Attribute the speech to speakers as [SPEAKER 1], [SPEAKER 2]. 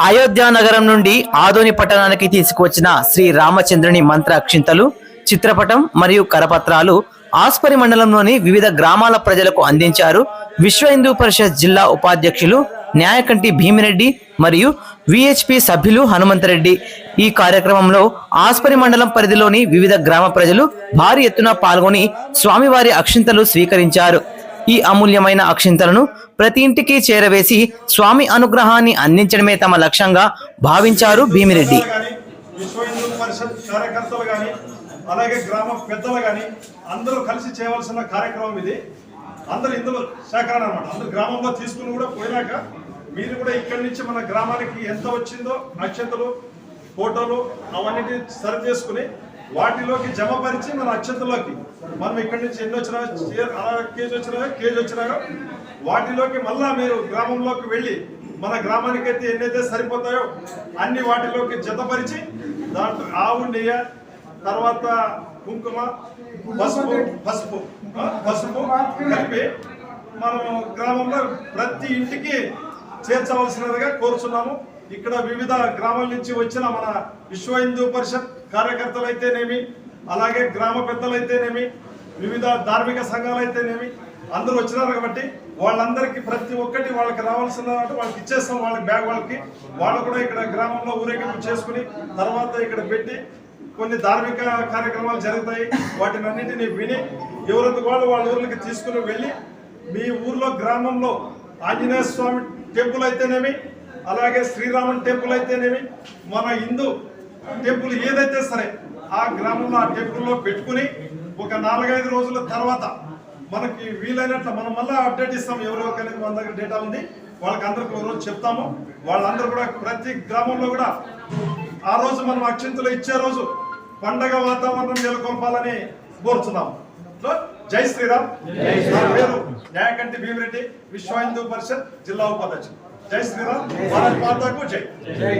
[SPEAKER 1] అయోధ్య నగరం నుండి ఆదోని పట్టణానికి తీసుకువచ్చిన శ్రీ రామచంద్రుని మంత్ర అక్షింతలు చిత్రపటం మరియు కరపత్రాలు ఆస్పరి మండలంలోని వివిధ గ్రామాల ప్రజలకు అందించారు. విశ్వ హిందూ పరిషత్ జిల్లా ఉపాధ్యక్షులు న్యాయకంటి భీమిరెడ్డి మరియు విహెచ్పి సభ్యులు హనుమంతరెడ్డి. ఈ కార్యక్రమంలో ఆస్పరి మండలం పరిధిలోని వివిధ గ్రామ ప్రజలు భారీ ఎత్తున పాల్గొని స్వామివారి అక్షింతలు స్వీకరించారు. ఈ అమూల్యమైన అక్షింతలను ప్రతి ఇంటికి చేరవేసి స్వామి అనుగ్రహాన్ని అందించడమే తమ లక్ష్యంగా భావించారు భీమిరెడ్డి.
[SPEAKER 2] కానీ విశ్వ హిందూ పరిషత్ కార్యకర్తలు కానీ అలాగే గ్రామ పెద్దలు కానీ అందరూ కలిసి చేయవలసిన కార్యక్రమం ఇది. అందరూ ఇందులో సేకరణ అనమాట అందరు గ్రామంలో తీసుకుని కూడా పోయినాక మీరు కూడా ఇక్కడి నుంచి మన గ్రామానికి ఎంత వచ్చిందో నక్షతలు ఫోటోలు అవన్నీ సరి చేసుకుని వాటిలోకి జమపరిచి మన అక్షతలోకి మనం ఇక్కడి నుంచి ఎన్ని వచ్చినా అర కేజీ వచ్చినా కేజీ వచ్చినా వాటిలోకి మళ్ళా మీరు గ్రామంలోకి వెళ్ళి మన గ్రామానికి అయితే ఎన్నైతే సరిపోతాయో అన్ని వాటిలోకి జతపరిచి దాంట్లో ఆవు నెయ్య తర్వాత కుంకుమ పసుపు పసుపు పసుపు కలిపి మనం గ్రామంలో ప్రతి ఇంటికి చేర్చవలసినదిగా కోరుచున్నాము. ఇక్కడ వివిధ గ్రామాల నుంచి వచ్చిన మన విశ్వ హిందూ పరిషత్ కార్యకర్తలు అయితేనేమి అలాగే గ్రామ పెద్దలైతేనేమి వివిధ ధార్మిక సంఘాలు అయితేనేమి అందరూ వచ్చినారు కాబట్టి వాళ్ళందరికీ ప్రతి ఒక్కటి వాళ్ళకి రావాల్సిన వాళ్ళకి ఇచ్చేస్తాం వాళ్ళకి బ్యాగ్ వాళ్ళకి. వాళ్ళు కూడా ఇక్కడ గ్రామంలో ఊరేగింపు చేసుకుని తర్వాత ఇక్కడ పెట్టి కొన్ని ధార్మిక కార్యక్రమాలు జరుగుతాయి. వాటిని అన్నింటినీ విని ఎవరికి వాళ్ళు వాళ్ళ ఊర్లకి తీసుకుని వెళ్ళి మీ ఊర్లో గ్రామంలో ఆంజనేయ స్వామి టెంపుల్ అయితేనేమి అలాగే శ్రీరామన్ టెంపుల్ అయితేనేమి? మన హిందూ టెంపుల్ ఏదైతే సరే ఆ గ్రామంలో ఆ టెంపుల్లో పెట్టుకుని ఒక నాలుగైదు రోజుల తర్వాత మనకి వీలైనట్లు మనం మళ్ళీ అప్డేట్ ఇస్తాం. ఎవరెవరికైనా మన దగ్గర డేటా ఉంది. వాళ్ళకి అందరికి ఒక రోజు చెప్తాము. వాళ్ళందరూ కూడా ప్రతి గ్రామంలో కూడా ఆ రోజు మనం అక్షింతలు ఇచ్చే రోజు పండగ వాతావరణం నెలకొల్పాలని కోరుతున్నాము జై శ్రీరామ్. నా పేరు న్యాయకంటి భీమిరెడ్డి విశ్వ హిందూ పరిషత్ జిల్లా ఉపాధ్యక్షుడు. జై శ్రీరామ్ భారత్ మాతాకు జై జై